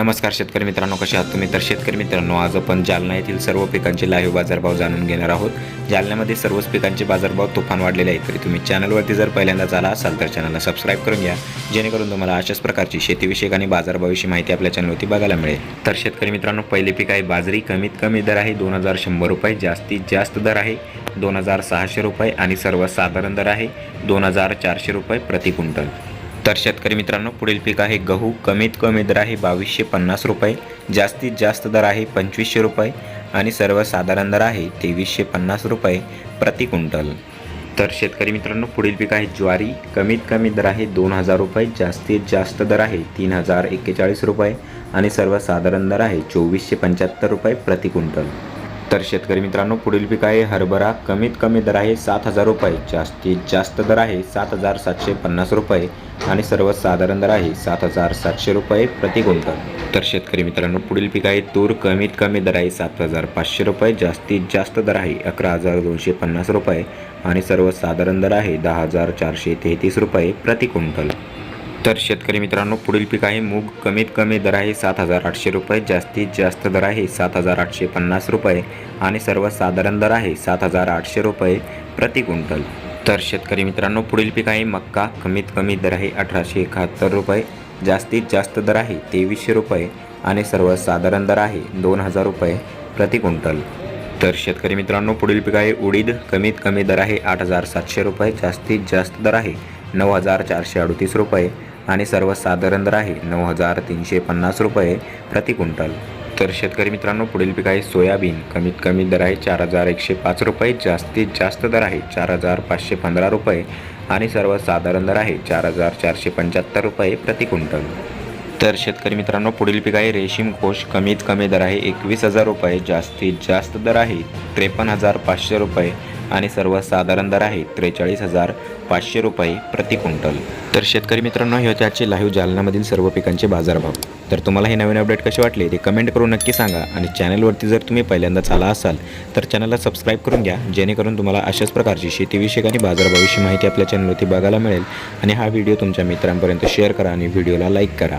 नमस्कार शेतकरी मित्रांनो कसे आहात तुम्ही? तर शेतकरी मित्रांनो आज आपण जालना येथील सर्व पिकांचे लाईव्ह बाजारभाव जाणून घेणार आहोत. जालन्यामध्ये सर्वच पिकांचे बाजारभाव तुफान वाढलेले आहेत. तरी तुम्ही चॅनलवरती जर पहिल्यांदाच आला असाल तर चॅनलला सबस्क्राईब करून घ्या. जेणेकरून तुम्हाला अशाच प्रकारची शेतीविषयक आणि बाजारभावाविषयी माहिती आपल्या चॅनलवरती बघायला मिळेल. तर शेतकरी मित्रांनो पहिले पीक आहे बाजरी. कमीत कमी दर आहे दोन हजार शंभर रुपये. जास्तीत जास्त दर आहे दोन हजार सहाशे रुपये. आणि सर्वसाधारण दर आहे दोन हजार चारशे रुपये प्रति क्विंटल. तर शेतकरी मित्रांनो पुढील पीक आहे गहू. कमीत कमी दर आहे बावीसशे पन्नास रुपये. जास्तीत जास्त दर आहे पंचवीसशे रुपये. आणि सर्वसाधारण दर आहे तेवीसशे पन्नास रुपये प्रति क्विंटल. तर शेतकरी मित्रांनो पुढील पीक आहे ज्वारी. कमीत कमी दर आहे दोन हजार रुपये. जास्तीत जास्त दर आहे तीन हजार एक्केचाळीस रुपये. आणि सर्वसाधारण दर आहे चोवीसशे पंच्याहत्तर रुपये प्रति क्विंटल. तर शेतकरी मित्रांनो पुढील पीक आहे हरभरा. कमीत कमी दर आहे सात हजार रुपये. जास्तीत जास्त दर आहे सात हजार सातशे पन्नास रुपये. आणि सर्वसाधारण दर आहे सात हजार सातशे रुपये प्रति क्विंटल तर शेतकरी मित्रांनो पुढील पीक आहे तूर. कमीत कमी दर आहे सात हजार पाचशे रुपये. जास्तीत जास्त दर आहे अकरा हजार दोनशे पन्नास रुपये. आणि सर्वसाधारण दर आहे दहा हजार चारशे तेहतीस रुपये प्रति क्विंटल. तर शेतकरी मित्रांनो पुढील पीक आहे मूग. कमीत कमी दर आहे सात हजार आठशे रुपये जास्तीत जास्त दर आहे सात हजार आठशे पन्नास रुपये आणि सर्वसाधारण दर आहे सात हजार आठशे रुपये प्रति क्विंटल. तर शेतकरी मित्रांनो पुढील पीक आहे मक्का. कमीत कमी दर आहे अठराशे एकाहत्तर रुपये जास्तीत जास्त दर आहे तेवीसशे रुपये आणि सर्वसाधारण दर आहे दोन हजार रुपये प्रति क्विंटल. तर शेतकरी मित्रांनो पुढील पीक आहे उडीद. कमीत कमी दर आहे आठ हजार सातशे रुपये जास्तीत जास्त दर आहे नऊ हजार चारशे अडतीस रुपये आणि सर्वसाधारण दर आहे नऊ हजार तीनशे पन्नास रुपये प्रति क्विंटल. तर शेतकरी मित्रांनो पुढील पीक आहे सोयाबीन. कमीत कमी दर आहे चार हजार एकशे पाच रुपये जास्तीत जास्त दर आहे चार हजार पाचशे पंधरा रुपये आणि सर्वसाधारण दर आहे चार हजार चारशे पंच्याहत्तर रुपये प्रति क्विंटल. तर शेतकरी मित्रांनो पुढील पीक आहे रेशीम कोश कमीत कमी दर आहे एकवीस हजार रुपये जास्तीत जास्त दर आहे त्रेपन्न हजार पाचशे रुपये आणि सर्वसाधारण दर आहे त्रेचाळीस हजार पाचशे रुपये प्रति क्विंटल. तर शेतकरी मित्रांनो हे होते आजचे लाईव्ह जालनामधील सर्व पिकांचे बाजारभाव. तर तुम्हाला हे नवीन अपडेट कसे वाटले ते कमेंट करून नक्की सांगा आणि चॅनलवरती जर तुम्ही पहिल्यांदाच आला असाल तर चॅनलला सबस्क्राईब करून घ्या जेणेकरून तुम्हाला अशाच प्रकारची शेतीविषयक आणि बाजारभावाविषयी माहिती आपल्या चॅनलवरती बघायला मिळेल आणि हा व्हिडिओ तुमच्या मित्रांपर्यंत शेअर करा आणि व्हिडिओला लाईक करा.